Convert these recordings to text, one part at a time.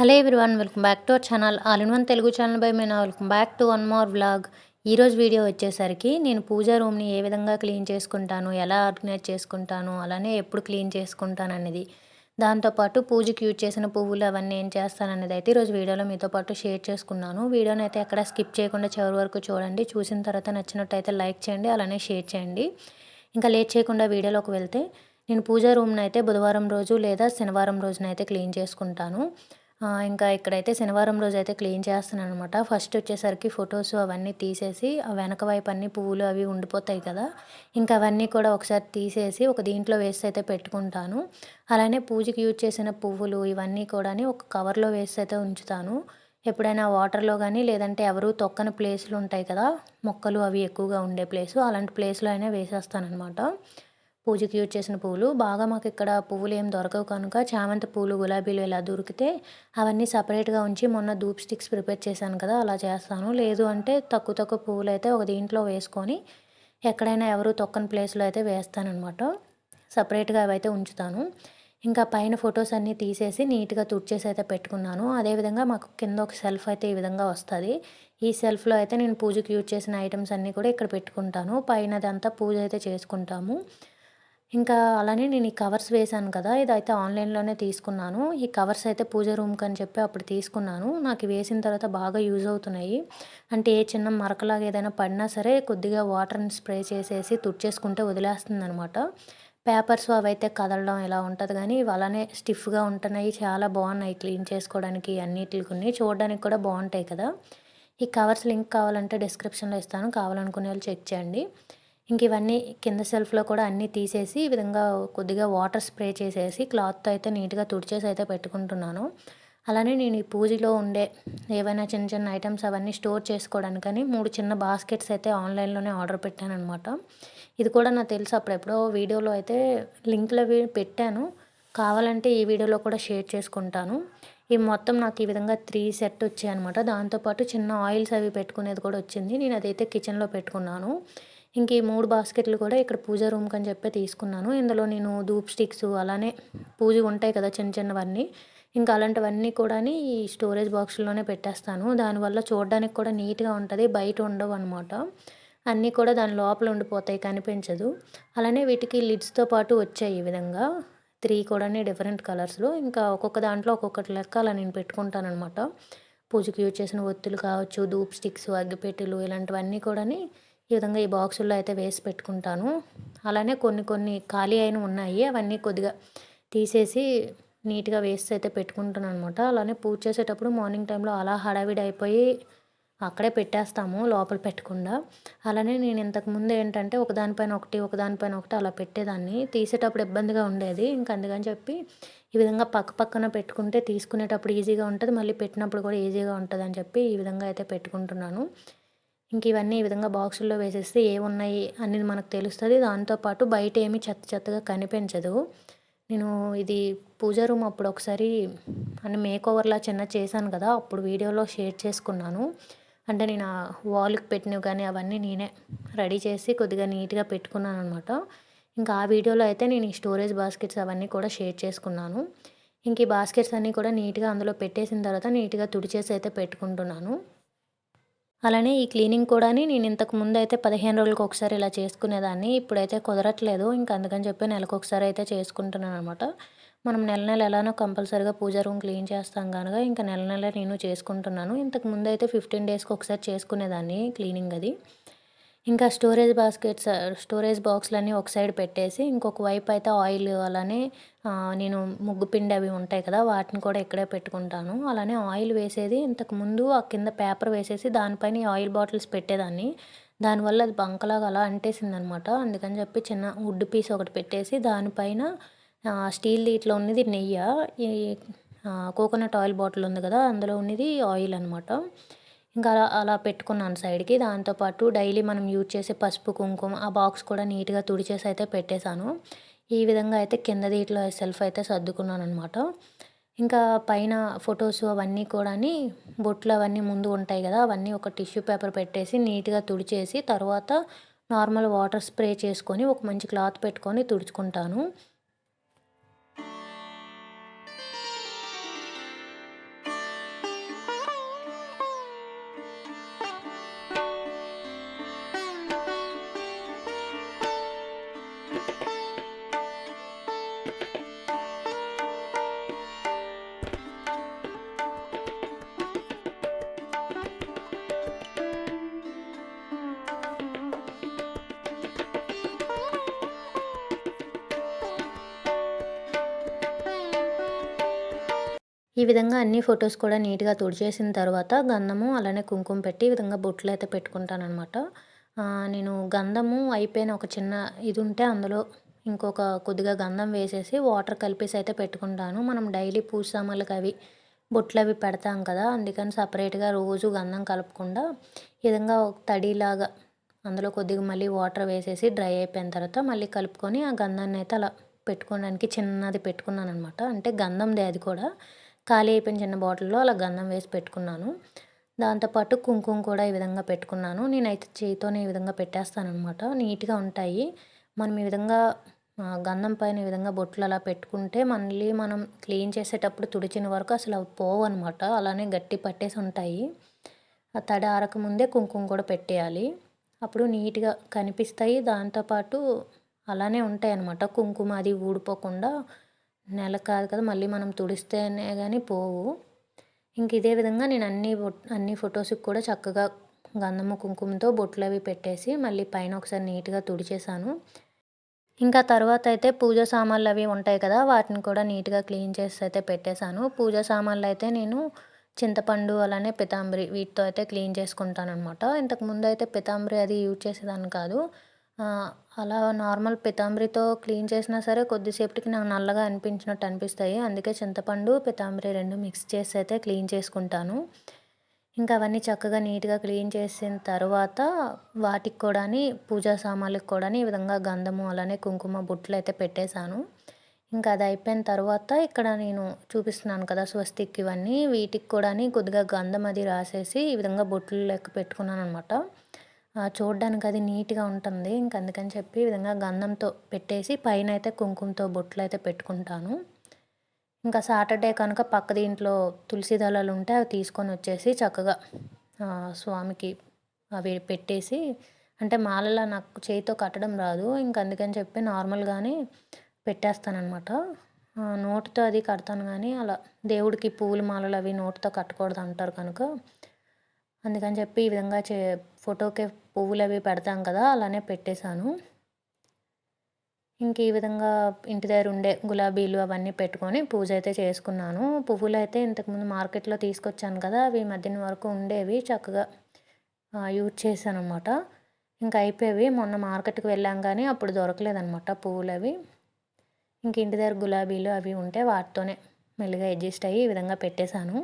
Hello everyone welcome back to our channel. All in one Telugu channel by Meena. Welcome back to one more vlog. ఈరోజు video వచ్చేసరికి నేను పూజా రూమ్ని ఏ విధంగా clean చేసుకుంటాను ఎలా organise చేసుకుంటాను అలానే ఎప్పుడు క్లీన్ చేసుకుంటాను అనేది. దాంతోపాటు పూజకి యూజ్ చేసిన పువ్వులు అవన్నీ ఏం చేస్తాననేది అయితే ఈరోజు వీడియోలో మీతో పాటు షేర్ చేసుకున్నాను. వీడియోని అయితే ఎక్కడ స్కిప్ చేయకుండా చివరి వరకు చూడండి. చూసిన తర్వాత నచ్చినట్టయితే లైక్ చేయండి అలానే షేర్ చేయండి. ఇంకా లేట్ చేయకుండా వీడియోలోకి వెళ్తే నేను పూజా రూమ్ని అయితే బుధవారం రోజు లేదా శనివారం రోజున అయితే క్లీన్ చేసుకుంటాను. ఇంకా ఇక్కడైతే శనివారం రోజు అయితే క్లీన్ చేస్తున్నాను అనమాట ఫస్ట్ వచ్చేసరికి ఫొటోస్ అవన్నీ తీసేసి ఆ వెనక వైపు అన్ని పువ్వులు అవి ఉండిపోతాయి కదా ఇంకా అవన్నీ కూడా ఒకసారి తీసేసి ఒక దీంట్లో వేసి అయితే పెట్టుకుంటాను. అలానే పూజకి యూజ్ చేసిన పువ్వులు ఇవన్నీ కూడా ఒక కవర్లో వేసి అయితే ఉంచుతాను. ఎప్పుడైనా వాటర్లో కానీ లేదంటే ఎవరు తొక్కని ప్లేస్లు ఉంటాయి కదా మొక్కలు అవి ఎక్కువగా ఉండే ప్లేసు అలాంటి ప్లేస్లో అయినా వేసేస్తానమాట పూజకి యూజ్ చేసిన పువ్వులు బాగా మాకు ఇక్కడ పువ్వులు ఏం దొరకవు కనుక చామంతి పూలు గులాబీలు ఇలా దొరికితే అవన్నీ సపరేట్గా ఉంచి మొన్న ధూప్ స్టిక్స్ ప్రిపేర్ చేశాను కదా అలా చేస్తాను. లేదు అంటే తక్కువ తక్కువ పువ్వులు అయితే ఒక దీంట్లో వేసుకొని ఎక్కడైనా ఎవరు తొక్కని ప్లేస్లో అయితే వేస్తానమాట సపరేట్గా అవైతే ఉంచుతాను. ఇంకా పైన ఫొటోస్ అన్నీ తీసేసి నీట్గా తుడిచేసి అయితే పెట్టుకున్నాను. అదేవిధంగా మాకు కింద ఒక సెల్ఫ్ అయితే ఈ విధంగా వస్తుంది. ఈ సెల్ఫ్లో అయితే నేను పూజకి యూజ్ చేసిన ఐటమ్స్ అన్నీ కూడా ఇక్కడ పెట్టుకుంటాను. పైనదంతా పూజ అయితే చేసుకుంటాము. ఇంకా అలానే నేను ఈ కవర్స్ వేశాను కదా ఇదైతే ఆన్లైన్లోనే తీసుకున్నాను. ఈ కవర్స్ అయితే పూజ రూమ్కి అని చెప్పి అప్పుడు తీసుకున్నాను. నాకు వేసిన తర్వాత బాగా యూజ్ అవుతున్నాయి. అంటే ఏ చిన్న మరకలాగా ఏదైనా పడినా సరే కొద్దిగా వాటర్ని స్ప్రే చేసేసి తుడిచేసుకుంటే వదిలేస్తుంది అనమాట పేపర్స్ అవైతే కదలడం ఇలా ఉంటుంది కానీ ఇవి అలానే స్టిఫ్గా ఉంటున్నాయి. చాలా బాగున్నాయి క్లీన్ చేసుకోవడానికి అన్నిటికి చూడడానికి కూడా బాగుంటాయి కదా. ఈ కవర్స్ లింక్ కావాలంటే డిస్క్రిప్షన్లో ఇస్తాను. కావాలనుకునే వాళ్ళు చెక్ చేయండి. ఇంక ఇవన్నీ కింద సెల్ఫ్లో కూడా అన్నీ తీసేసి ఈ విధంగా కొద్దిగా వాటర్ స్ప్రే చేసేసి క్లాత్తో అయితే నీట్గా తుడిచేసి అయితే పెట్టుకుంటున్నాను. అలానే నేను ఈ పూజలో ఉండే ఏవైనా చిన్న చిన్న ఐటమ్స్ అవన్నీ స్టోర్ చేసుకోవడానికని మూడు చిన్న బాస్కెట్స్ అయితే ఆన్లైన్లోనే ఆర్డర్ పెట్టాను అనమాట ఇది కూడా నాకు తెలుసు అప్పుడెప్పుడో వీడియోలో అయితే లింక్లో అవి పెట్టాను. కావాలంటే ఈ వీడియోలో కూడా షేర్ చేసుకుంటాను. ఈ మొత్తం నాకు ఈ విధంగా త్రీ సెట్ వచ్చాయి అనమాట దాంతోపాటు చిన్న ఆయిల్స్ అవి పెట్టుకునేది కూడా వచ్చింది. నేను అదైతే కిచెన్లో పెట్టుకున్నాను. ఇంక ఈ మూడు బాస్కెట్లు కూడా ఇక్కడ పూజ రూమ్కి అని చెప్పి తీసుకున్నాను. ఇందులో నేను ధూప్ స్టిక్స్ అలానే పూజ ఉంటాయి కదా చిన్న చిన్నవన్నీ. ఇంకా అలాంటివన్నీ కూడా ఈ స్టోరేజ్ బాక్స్లోనే పెట్టేస్తాను. దానివల్ల చూడడానికి కూడా నీట్గా ఉంటుంది బయట ఉండవు అనమాట అన్నీ కూడా దాని లోపల ఉండిపోతాయి కనిపించదు. అలానే వీటికి లిడ్స్తో పాటు వచ్చాయి ఈ విధంగా. త్రీ కూడా డిఫరెంట్ కలర్స్లో. ఇంకా ఒక్కొక్క దాంట్లో ఒక్కొక్కటి లెక్క అలా నేను పెట్టుకుంటాను అనమాట పూజకి యూజ్ చేసిన ఒత్తులు కావచ్చు ధూప్ స్టిక్స్ అగ్గిపెట్టెలు ఇలాంటివన్నీ కూడా ఈ విధంగా ఈ బాక్సుల్లో అయితే వేసి పెట్టుకుంటాను. అలానే కొన్ని కొన్ని ఖాళీ అయిన ఉన్నాయి. అవన్నీ కొద్దిగా తీసేసి నీట్గా వేస్ట్ అయితే పెట్టుకుంటాను అనమాట అలానే పూజ చేసేటప్పుడు మార్నింగ్ టైంలో అలా హడావిడి అయిపోయి అక్కడే పెట్టేస్తాము లోపల పెట్టకుండా. అలానే నేను ఇంతకుముందు ఏంటంటే ఒకదానిపైన ఒకటి ఒకదానిపైన ఒకటి అలా పెట్టేదాన్ని. తీసేటప్పుడు ఇబ్బందిగా ఉండేది. ఇంకా అందుకని చెప్పి ఈ విధంగా పక్క పక్కన పెట్టుకుంటే తీసుకునేటప్పుడు ఈజీగా ఉంటుంది. మళ్ళీ పెట్టినప్పుడు కూడా ఈజీగా ఉంటుంది అని చెప్పి ఈ విధంగా అయితే పెట్టుకుంటున్నాను. ఇంక ఇవన్నీ ఈ విధంగా బాక్సుల్లో వేసేస్తే ఏమున్నాయి అనేది మనకు తెలుస్తుంది. దాంతోపాటు బయట ఏమీ చెత్త చెత్తగా కనిపించదు. నేను ఇది పూజా రూమ్ అప్పుడు ఒకసారి అంటే మేక్ ఓవర్లా చిన్న చేశాను కదా అప్పుడు వీడియోలో షేర్ చేసుకున్నాను. అంటే నేను ఆ వాల్కి పెట్టినవి కానీ అవన్నీ నేనే రెడీ చేసి కొద్దిగా నీట్గా పెట్టుకున్నాను అనమాట ఇంకా ఆ వీడియోలో అయితే నేను ఈ స్టోరేజ్ బాస్కెట్స్ అవన్నీ కూడా షేర్ చేసుకున్నాను. ఇంక ఈ బాస్కెట్స్ అన్నీ కూడా నీట్గా అందులో పెట్టేసిన తర్వాత నీట్గా తుడిచేసి అయితే పెట్టుకుంటున్నాను. అలానే ఈ క్లీనింగ్ కూడా నేను ఇంతకు ముందు అయితే పదిహేను రోజులకు ఒకసారి ఇలా చేసుకునేదాన్ని. ఇప్పుడైతే కుదరట్లేదు. ఇంకా అందుకని చెప్పి నెలకు ఒకసారి అయితే చేసుకుంటున్నాను అనమాట మనం నెల నెల ఎలానో కంపల్సరీగా పూజా రూమ్ క్లీన్ చేస్తాం కనుక ఇంకా నెల నెల నేను చేసుకుంటున్నాను. ఇంతకు ముందు అయితే ఫిఫ్టీన్ డేస్కి ఒకసారి చేసుకునేదాన్ని క్లీనింగ్ అది. ఇంకా స్టోరేజ్ బాస్కెట్స్ స్టోరేజ్ బాక్స్లన్నీ ఒక సైడ్ పెట్టేసి ఇంకొక వైపు అయితే ఆయిల్ అలానే నేను ముగ్గు పిండి అవి ఉంటాయి కదా వాటిని కూడా ఇక్కడే పెట్టుకుంటాను. అలానే ఆయిల్ వేసేది ఇంతకు ముందు ఆ కింద పేపర్ వేసేసి దానిపైన ఆయిల్ బాటిల్స్ పెట్టేదాన్ని. దానివల్ల అది బంకలాగా అలా అంటేసింది అనమాట అందుకని చెప్పి చిన్న వుడ్ పీస్ ఒకటి పెట్టేసి దానిపైన స్టీల్ ఇట్లా ఉన్నది నెయ్యి ఈ కోకోనట్ ఆయిల్ బాటిల్ ఉంది కదా అందులో ఉన్నది ఆయిల్ అనమాట ఇంకా అలా అలా పెట్టుకున్నాను సైడ్కి. దాంతోపాటు డైలీ మనం యూజ్ చేసే పసుపు కుంకుమ ఆ బాక్స్ కూడా నీట్గా తుడిచేసి అయితే పెట్టేశాను. ఈ విధంగా అయితే కింద దీంట్లో సెల్ఫ్ అయితే సర్దుకున్నాను అనమాట ఇంకా పైన ఫొటోస్ అవన్నీ కూడా బొట్లు అవన్నీ ముందు ఉంటాయి కదా అవన్నీ ఒక టిష్యూ పేపర్ పెట్టేసి నీట్గా తుడిచేసి తర్వాత నార్మల్ వాటర్ స్ప్రే చేసుకొని ఒక మంచి క్లాత్ పెట్టుకొని తుడుచుకుంటాను. ఈ విధంగా అన్ని ఫొటోస్ కూడా నీట్గా తుడిచేసిన తర్వాత గంధము అలానే కుంకుమ పెట్టి ఈ విధంగా బొట్లు అయితే పెట్టుకుంటానమాట నేను గంధము అయిపోయిన ఒక చిన్న ఇది ఉంటే అందులో ఇంకొక కొద్దిగా గంధం వేసేసి వాటర్ కలిపేసి అయితే పెట్టుకుంటాను. మనం డైలీ పూజ సామాన్లకు అవి బొట్లు అవి పెడతాం కదా అందుకని సపరేట్గా రోజు గంధం కలపకుండా ఈ విధంగా ఒక తడిలాగా అందులో కొద్దిగా మళ్ళీ వాటర్ వేసేసి డ్రై అయిపోయిన తర్వాత మళ్ళీ కలుపుకొని ఆ గంధాన్ని అయితే అలా పెట్టుకోవడానికి చిన్నది పెట్టుకున్నాను అనమాట అంటే గంధంది అది కూడా. ఖాళీ అయిపోయిన చిన్న బాటిల్లో అలా గంధం వేసి పెట్టుకున్నాను. దాంతోపాటు కుంకుమ కూడా ఈ విధంగా పెట్టుకున్నాను. నేనైతే చేతితోనే ఈ విధంగా పెట్టేస్తాను అనమాట నీట్గా ఉంటాయి. మనం ఈ విధంగా గంధం పైన ఈ విధంగా బొట్లు అలా పెట్టుకుంటే మళ్ళీ మనం క్లీన్ చేసేటప్పుడు తుడిచిన వరకు అసలు అవి పోవు అనమాట అలానే గట్టి పట్టేసి ఉంటాయి. ఆ తడి ఆరకముందే కుంకుమ కూడా పెట్టేయాలి. అప్పుడు నీట్గా కనిపిస్తాయి. దాంతోపాటు అలానే ఉంటాయి అన్నమాట కుంకుమ అది ఊడిపోకుండా నెల కాదు కదా మళ్ళీ మనం తుడిస్తేనే కానీ పోవు. ఇంక ఇదే విధంగా నేను అన్ని అన్ని ఫొటోస్కి కూడా చక్కగా గంధము కుంకుమతో బొట్లు అవి పెట్టేసి మళ్ళీ పైన ఒకసారి నీట్గా తుడిచేసాను ఇంకా తర్వాత అయితే పూజ సామాన్లు అవి ఉంటాయి కదా వాటిని కూడా నీట్గా క్లీన్ చేసి అయితే పెట్టేశాను. పూజ సామాన్లు అయితే నేను చింతపండు అలానే పితాంబరి వీటితో అయితే క్లీన్ చేసుకుంటాను అనమాట ఇంతకుముందు అయితే పితాంబరి అది యూజ్ చేసేదాన్ని కాదు. అలా నార్మల్ పితాంబరితో క్లీన్ చేసినా సరే కొద్దిసేపటికి నాకు నల్లగా అనిపించినట్టు అనిపిస్తాయి. అందుకే చింతపండు పితాంబరి రెండు మిక్స్ చేసి అయితే క్లీన్ చేసుకుంటాను. ఇంకా అవన్నీ చక్కగా నీట్గా క్లీన్ చేసిన తర్వాత వాటికి కూడా పూజా సామాన్లకు కూడా ఈ విధంగా గంధము అలానే కుంకుమ బుట్టలు అయితే పెట్టేశాను. ఇంకా అది అయిపోయిన తర్వాత ఇక్కడ నేను చూపిస్తున్నాను కదా స్వస్తిక్ ఇవన్నీ. వీటికి కూడా కొద్దిగా గంధం అది రాసేసి ఈ విధంగా బొట్లు లెక్క పెట్టుకున్నాను అనమాట చూడడానికి అది నీట్గా ఉంటుంది. ఇంక అందుకని చెప్పి ఈ విధంగా గంధంతో పెట్టేసి పైన అయితే కుంకుమతో బొట్లు అయితే పెట్టుకుంటాను. ఇంకా సాటర్డే కనుక పక్క దీంట్లో తులసి దళాలు ఉంటే అవి తీసుకొని వచ్చేసి చక్కగా స్వామికి అవి పెట్టేసి అంటే మాలలా నాకు చేతితో కట్టడం రాదు. ఇంక అందుకని చెప్పి నార్మల్గానే పెట్టేస్తానమాట నోటితో అది కడతాను కానీ అలా దేవుడికి పూలు మాలలు అవి నోటితో కట్టకూడదు అంటారు కనుక. అందుకని చెప్పి ఈ విధంగా చే ఫోటోకి పువ్వులు అవి పెడతాం కదా అలానే పెట్టేశాను. ఇంక ఈ విధంగా ఇంటి దగ్గర ఉండే గులాబీలు అవన్నీ పెట్టుకొని పూజ అయితే చేసుకున్నాను. పువ్వులు అయితే ఇంతకుముందు మార్కెట్లో తీసుకొచ్చాను కదా అవి మధ్యాహ్నం వరకు ఉండేవి చక్కగా యూజ్ చేశాను అనమాట ఇంకా అయిపోయేవి. మొన్న మార్కెట్కి వెళ్ళాం కానీ అప్పుడు దొరకలేదనమాట పువ్వులు అవి ఇంక ఇంటి దగ్గర గులాబీలు అవి ఉంటే వాటితోనే మెల్లిగా అడ్జస్ట్ అయ్యి ఈ విధంగా పెట్టేశాను.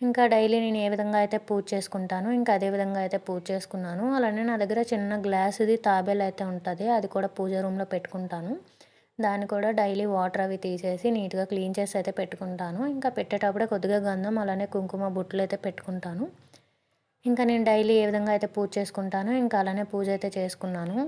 ఇంకా డైలీ నేను ఏ విధంగా అయితే పూజ చేసుకుంటానో ఇంకా అదే విధంగా అయితే పూజ చేసుకున్నాను. అలానే నా దగ్గర చిన్న గ్లాసుది తాబేలు అయితే ఉంటుంది అది కూడా పూజ రూమ్లో పెట్టుకుంటాను. దాన్ని కూడా డైలీ వాటర్ అవి తీసేసి నీట్గా క్లీన్ చేసి అయితే పెట్టుకుంటాను. ఇంకా పెట్టేటప్పుడే కొద్దిగా గంధం అలానే కుంకుమ బుట్టలు అయితే పెట్టుకుంటాను. ఇంకా నేను డైలీ ఏ విధంగా అయితే పూజ చేసుకుంటానో ఇంకా అలానే పూజ అయితే చేసుకున్నాను.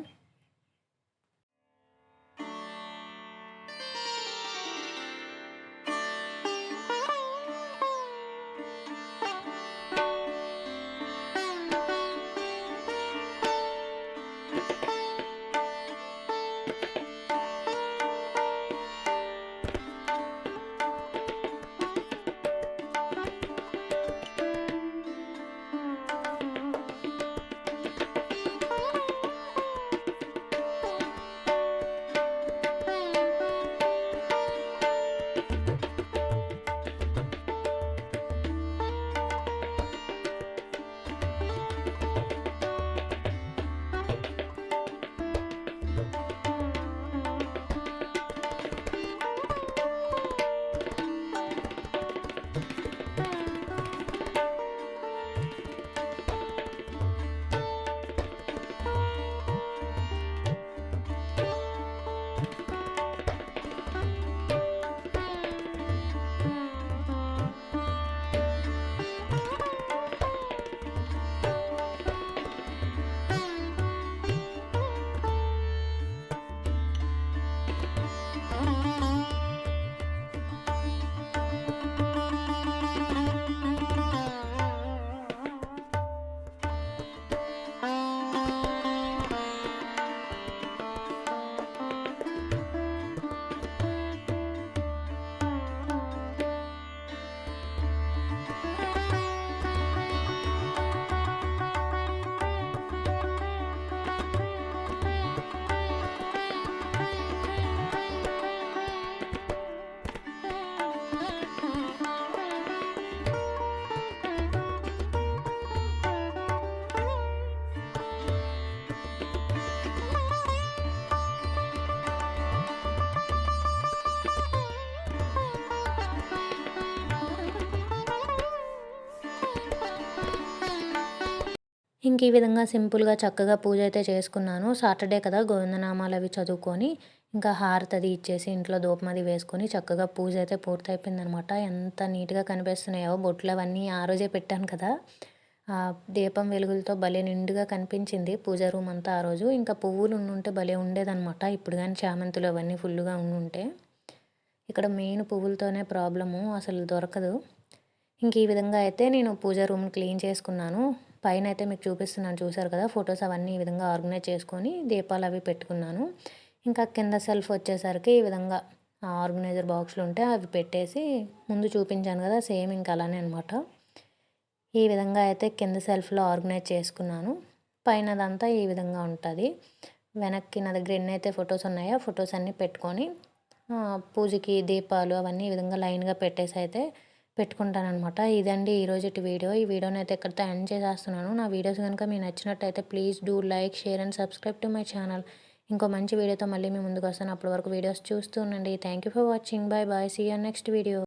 ఇంక ఈ విధంగా సింపుల్గా చక్కగా పూజ అయితే చేసుకున్నాను. సాటర్డే కదా గోవిందనామాలు అవి చదువుకొని ఇంకా హారతి అది ఇచ్చేసి ఇంట్లో దూపం అది వేసుకొని చక్కగా పూజ అయితే పూర్తయిపోయింది అనమాట ఎంత నీట్గా కనిపిస్తున్నాయో బొట్లు అవన్నీ ఆ రోజే పెట్టాను కదా. ఆ దీపం వెలుగులతో భలే నిండుగా కనిపించింది పూజ రూమ్ అంతా ఆ రోజు. ఇంకా పువ్వులు ఉండుంటే భలే ఉండేదన్నమాట ఇప్పుడు కానీ చామంతులు అవన్నీ ఫుల్గా ఉండుంటే. ఇక్కడ మెయిన్ పువ్వులతోనే ప్రాబ్లము అసలు దొరకదు. ఇంక ఈ విధంగా అయితే నేను పూజ రూమ్ క్లీన్ చేసుకున్నాను. పైన అయితే మీకు చూపిస్తున్నాను చూసారు కదా? ఫొటోస్ అవన్నీ ఈ విధంగా ఆర్గనైజ్ చేసుకొని దీపాలు అవి పెట్టుకున్నాను. ఇంకా కింద సెల్ఫ్ వచ్చేసరికి ఈ విధంగా ఆర్గనైజర్ బాక్స్లు ఉంటే అవి పెట్టేసి ముందు చూపించాను కదా సేమ్ ఇంకా అలానే అనమాట ఈ విధంగా అయితే కింద సెల్ఫ్లో ఆర్గనైజ్ చేసుకున్నాను. పైనదంతా ఈ విధంగా ఉంటుంది. వెనక్కి నా దగ్గర ఎన్ని అయితే ఫొటోస్ ఉన్నాయో. ఫొటోస్ అన్నీ పెట్టుకొని పూజకి దీపాలు అవన్నీ ఈ విధంగా లైన్గా పెట్టేసి అయితే పెట్టుకుంటానమాట ఇదండి ఈరోజు వీడియో. ఈ వీడియోని అయితే ఇక్కడితో ఎండ్ చేసేస్తున్నాను. నా వీడియోస్ కనుక మీకు నచ్చినట్టయితే please do like share and subscribe to my channel. ఇంకో మంచి వీడియోతో మళ్ళీ మీ ముందుకు వస్తాను. అప్పటి వరకు వీడియోస్ చూస్తూ ఉండండి. Thank you for watching. Bye bye see you next video